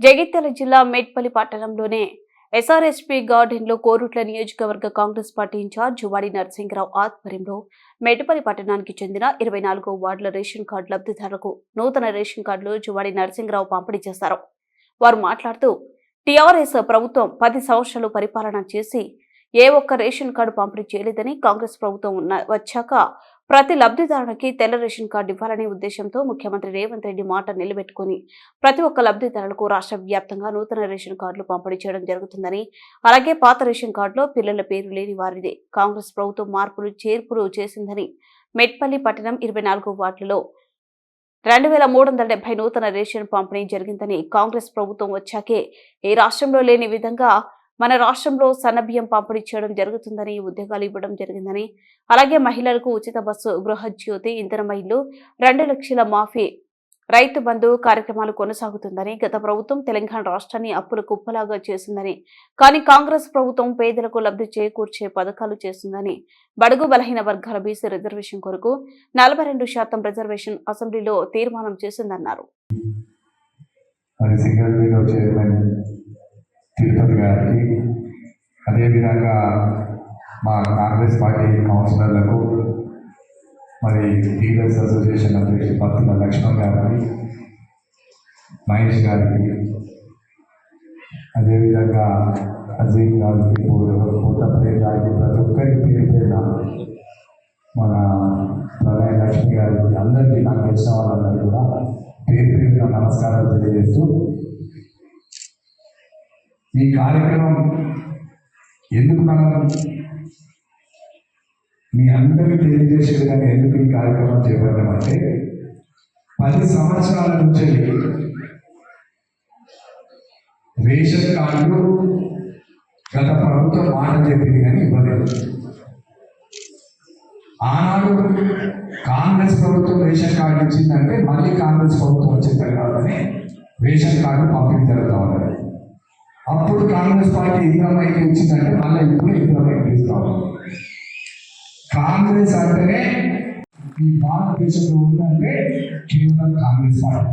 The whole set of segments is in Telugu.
జగిత్యాల జిల్లా మేడ్పల్లి పట్టణంలోనే ఎస్ఆర్ఎస్పీ గార్డెన్లో కోరుట్ల నియోజకవర్గ కాంగ్రెస్ పార్టీ ఇన్ఛార్జ్ వాడి నరసింహరావు ఆధ్వర్యంలో మేటపల్లి పట్టణానికి చెందిన ఇరవై నాలుగో వార్డుల రేషన్ కార్డు లబ్ధిదారులకు నూతన రేషన్ కార్డులు జువాడి నరసింహరావు పంపిణీ చేశారు. వారు మాట్లాడుతూ టీఆర్ఎస్ ప్రభుత్వం పది సంవత్సరాలు పరిపాలన చేసి ఏ ఒక్క రేషన్ కార్డు పంపిణీ చేయలేదని కాంగ్రెస్ ప్రభుత్వం ఉన్న వచ్చాక ప్రతి లబ్ధిదారునికి తెల్ల రేషన్ కార్డు ఇవ్వాలనే ఉద్దేశంతో ముఖ్యమంత్రి రేవంత్ రెడ్డి మాట నిలబెట్టుకుని ప్రతి ఒక్క లబ్ధిదారులకు రాష్ట్ర వ్యాప్తంగా నూతన రేషన్ కార్డులు పంపిణీ చేయడం జరుగుతుందని అలాగే పాత రేషన్ కార్డులో పిల్లల పేరు లేని వారిదే కాంగ్రెస్ ప్రభుత్వం మార్పులు చేర్పులు చేసిందని మెట్పల్లి పట్టణం ఇరవై నాలుగు వార్డులలో రెండు వేల మూడు వందల డెబ్బై నూతన రేషన్ పంపిణీ జరిగిందని కాంగ్రెస్ ప్రభుత్వం వచ్చాకే ఏ రాష్ట్రంలో లేని విధంగా మన రాష్ట్రంలో సన్నబియ్యం పంపిణీ చేయడం జరుగుతుందని ఉద్యోగాలు ఇవ్వడం జరిగిందని అలాగే మహిళలకు ఉచిత బస్సు గృహజ్యోతి ఇంధన మహిళలు రెండు లక్షల మాఫీ రైతు బంధు కార్యక్రమాలు కొనసాగుతుందని గత ప్రభుత్వం తెలంగాణ రాష్ట్రాన్ని అప్పుల కుప్పలాగా చేసిందని కానీ కాంగ్రెస్ ప్రభుత్వం పేదలకు లబ్ధి చేకూర్చే పథకాలు చేస్తుందని బడుగు బలహీన వర్గాల బీసీ రిజర్వేషన్ కొరకు నలభై రెండు శాతం రిజర్వేషన్ అసెంబ్లీలో తీర్మానం చేసిందన్నారు. తిరుపతి గారికి. అదేవిధంగా మా కాంగ్రెస్ పార్టీ కౌన్సిలర్లకు మరి టీచర్స్ అసోసియేషన్ అధ్యక్షుడు పత్తుల లక్ష్మణ్ గారికి మహేష్ గారికి అదేవిధంగా అజీమ్ గారికి పూతప్రియ గారికి ప్రతి ఒక్కరికి పేరు పేరున మన ప్రణయ లక్ష్మి గారికి అందరికీ నాకు తెలిసిన వాళ్ళందరూ కూడా పేరు పేరున నమస్కారాలు తెలియజేస్తూ ఈ కార్యక్రమం ఎందుకు మనం మీ అందరికీ తెలియజేసే విధంగా ఎందుకు ఈ కార్యక్రమం చేపట్టామంటే పది సంవత్సరాల నుంచి రేషన్ కార్డు గత ప్రభుత్వం మాట చెప్పింది కానీ ఇవ్వలేదు. ఆనాడు కాంగ్రెస్ ప్రభుత్వం రేషన్ కార్డు ఇచ్చిందంటే మళ్ళీ కాంగ్రెస్ ప్రభుత్వం వచ్చిన తర్వాతనే రేషన్ కార్డు పంపిణీ జరుగుతూ ఉన్నది. అప్పుడు కాంగ్రెస్ పార్టీ ఇంద్రమైకి ఇచ్చిందంటే మళ్ళీ ఇప్పుడు ఇంద్రమైకి ఇస్తాం కాంగ్రెస్ అంటేనే ఈ భారతదేశంలో ఉందంటే కేవలం కాంగ్రెస్ పార్టీ.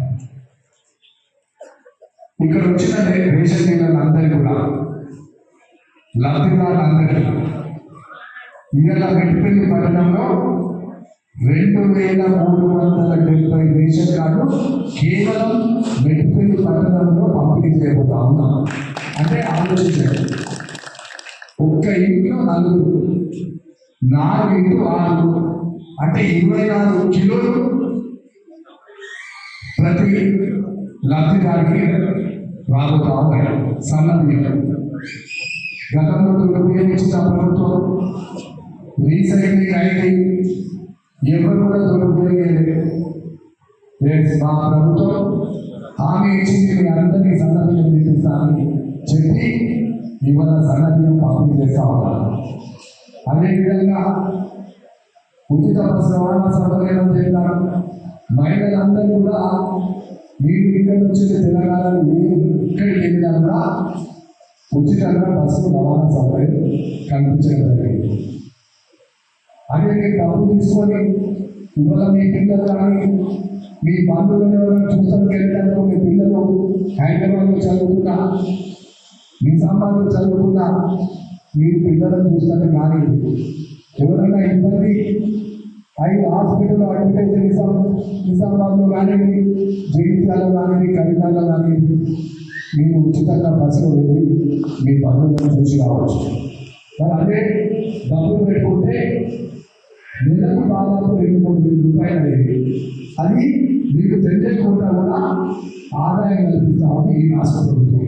ఇక్కడ వచ్చిన రే- రేషన్ కూడా కూడా లబ్ధిదారులందరికీ ఇవాళ మెట్టిపల్లి పట్టణంలో రెండు వేల మూడు వందల డెబ్బై రేషన్ కార్డు కేవలం మెట్టిపల్లి పట్టణంలో పంపిణీ చేయబోతా ఉన్నాం. అంటే ఆలోచించండి. ఒక్క ఇంట్లో నలుగురు నాలుగు ఇంటూ ఆరు అంటే ఇరవై నాలుగు కిలోలు ప్రతి లబ్ధిదారికి రాబోతా ఉన్నాయి. సన్న బియ్యం. గతంలో ఉపయోగించిన ప్రభుత్వం రీసైక్లింగ్ అయింది ఎవరు కూడా దురుపయోగలేదు మా ప్రభుత్వం హామీ ఇచ్చింది మీ అందరికీ సందర్భం చూపిస్తాను చెప్పి ఇవాళ సన్నబియ్యం పంపిణీ చేస్తా ఉన్నారు అదేవిధంగా ఉచిత బస్సు రవాణా సౌకర్యం చేస్తారు మహిళలందరూ కూడా మీరు ఇక్కడ నుంచి తెలంగాణలో ఏ ఎక్కడికి వెళ్ళినా కూడా ఉచితంగా బస్సు రవాణా సౌకర్యం కల్పించడం జరిగింది. అదే మీరు డబ్బు తీసుకొని ఇవాళ మీ పిల్లలు కానీ మీ బంధువులు ఎవరైనా చూస్తానికి వెళ్ళడానికి మీ పిల్లలు హైదరాబాద్లో మీ సంపాదన చదువుకున్నా మీరు పిల్లలను చూస్తాను కానీ ఎవరైనా ఇబ్బంది ఐదు హాస్పిటల్లో అడ్మిట్ అయితే నిజాం నిజామాబాద్లో కానివ్వండి జగిత్యాలలో కానివ్వండి కరీంనగర్లో కానివ్వండి మీరు ఉచితంగా బస్సులో వెళ్ళి మీ పనులను చూసి రావచ్చు. మరి అదే డబ్బులు పెట్టుకుంటే నెలకు దాదాపు రెండు మూడు వేల రూపాయలు అయ్యేది. అది మీకు తెలియకుండా కూడా ఆదాయం కల్పిస్తామని ఈ రాష్ట్ర ప్రభుత్వం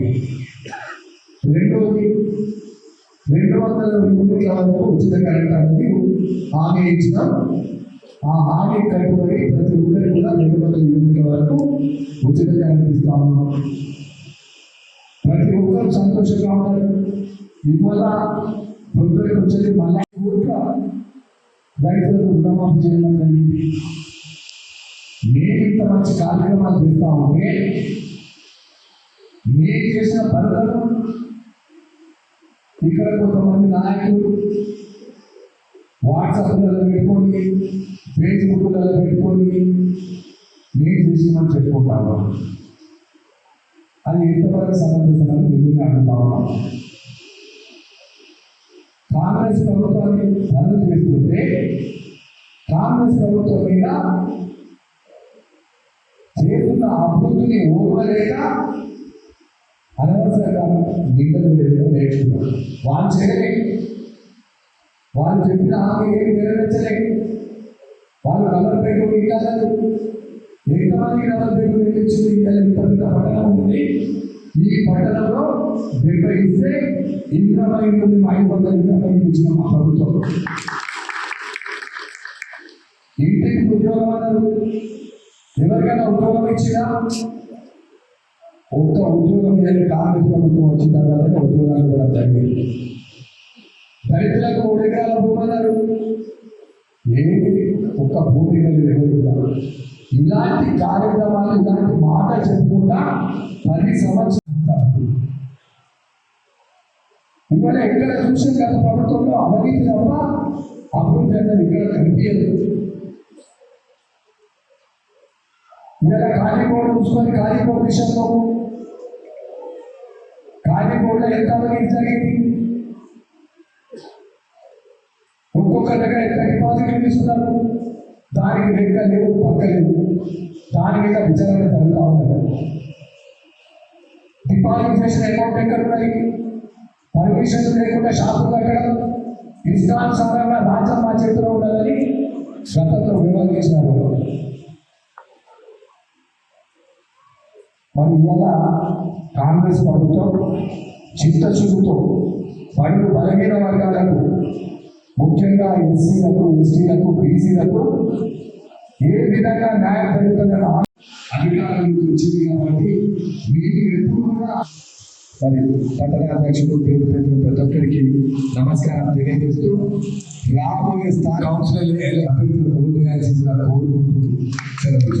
రెండవది రెండు వందల యూనిట్ల వరకు ఉచిత కరెంట్ అనేది హామీ ఇచ్చిన ఆ హామీ కట్టుబడి ప్రతి ఒక్కరికి కూడా రెండు వందల యూనిట్ల వరకు ఉచిత కరెంట్ ఇస్తాము. ప్రతి ఒక్కరు సంతోషంగా ఉన్నారు. ఇవాళ ఒక్కరికి వచ్చేది మళ్ళా కోట్ల రైతులకు రుణమాఫీ చేయడం జరిగింది. నేను ఇంత మంచి కార్యక్రమాలు చేస్తా ఉంటే నేను చేసిన పనులను ఇక్కడ కొంతమంది నాయకులు వాట్సాప్లలో పెట్టుకొని ఫేస్బుక్లలో పెట్టుకొని నేను చేసిమని చెప్పుకుంటాను అది ఎంతవరకు సమర్థించాలని మిమ్మల్ని అడుగుతా ఉన్నాం కాంగ్రెస్ ప్రభుత్వాన్ని రద్దు చేస్తుంటే కాంగ్రెస్ ప్రభుత్వం మీద చేస్తున్న అభివృద్ధిని ఓవలేక అనవసరంగా నిందలు వేయడం నేర్చుకున్నారు వాళ్ళు చేయలేదు వాళ్ళు చెప్పిన ఆమె ఏమి నెరవేర్చలేదు వాళ్ళు డబల్ పెట్టుకుని ఇవ్వలేదు. ఎంతమంది డబల్ బెడ్రూమ్ ఇచ్చింది ఇంత పెద్ద పట్టణం ఉంది. ఈ పట్టణంలో డెబ్బై ఇస్తే ఇరవై నుండి ఐదు వందల ఇంద్రమై ఇచ్చిన మా ప్రభుత్వం. ఇంటికి ఉద్యోగం అన్నారు. ఎవరికైనా ఉద్యోగం ఇచ్చినా ఒక్క ఉద్యోగం లేని కాంగ్రెస్ ప్రభుత్వం వచ్చిన తర్వాత ఉద్యోగాలు కూడా తగ్గాయి దళితులకు మూడు ఎకరాల భూమి అన్నారు. ఏమి? ఒక్క భూమి కలిగి ఎవరు కూడా. ఇలాంటి కార్యక్రమాలు ఇలాంటి మాట చెప్పుకుంటా పది సంవత్సరాలు ఇవాళ ఎక్కడ చూసిన గత ప్రభుత్వంలో అవినీతి తప్ప అభివృద్ధి అనేది ఇక్కడ కనిపించదు. ఇలా కాళీకోట చూసుకొని కాళీకోట విషయంలో కాళీకోటలో ఎంత అవినీతి జరిగింది ఒక్కొక్క దగ్గర ఎంత డిపాజిట్లు తీసుకున్నారు దానికి లెక్క లేదు పక్క లేదు దాని మీద విచారణ జరుగుతూ ఉన్నది డిపాజిట్ చేసిన అమౌంట్ ఎక్కడ ఉన్నాయి పర్మిషన్ లేకుండా షాపు కట్టడం ఇష్టానుసారంగా రాజ్యం మా చేతిలో ఉండాలని గతంలో వివరించినారు మరి ఇవాళ కాంగ్రెస్ ప్రభుత్వం చిత్త చూపుతో బడుగు బలహీన వర్గాలకు ముఖ్యంగా ఎస్సీలకు ఎస్టీలకు బీసీలకు ఏ విధంగా న్యాయం జరుగుతుందని అధికారం వచ్చింది కాబట్టి మీరు ఎప్పుడు కూడా మరి పట్టణ అధ్యక్షుడు పేరు పేరు ప్రతి ఒక్కరికి నమస్కారం తెలియజేస్తూ రాబోయే స్థాయి కౌన్సిలర్ అభ్యర్థులు ఓటు వేయాల్సిందిగా కోరుకుంటూ సెలవు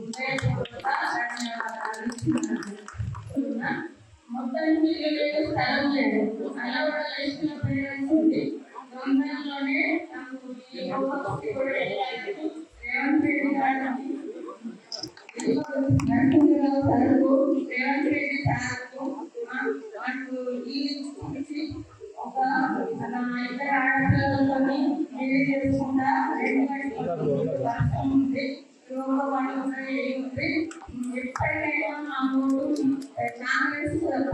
లేదు స్థలం లేదు అలా కూడా వేసిన పేరెంట్స్ ఉంది తొందరలోనే నాకు ఈ యువతకి కూడా వెళ్ళాలి రేవంత్ రెడ్డి గారికి నరసింహరావు సార్కు రేవంత్ రెడ్డి సార్కు నాకు ఈ ఇచ్చి ఒక మన ఇద్దరు ఆడపిల్లలతోని పెళ్ళి చేసుకుంటా రెండు గంటల వర్షం ఉంది రోగ పండుగ ఉంది ఎప్పటికైనా మా ఊరు కాంగ్రెస్ తప్ప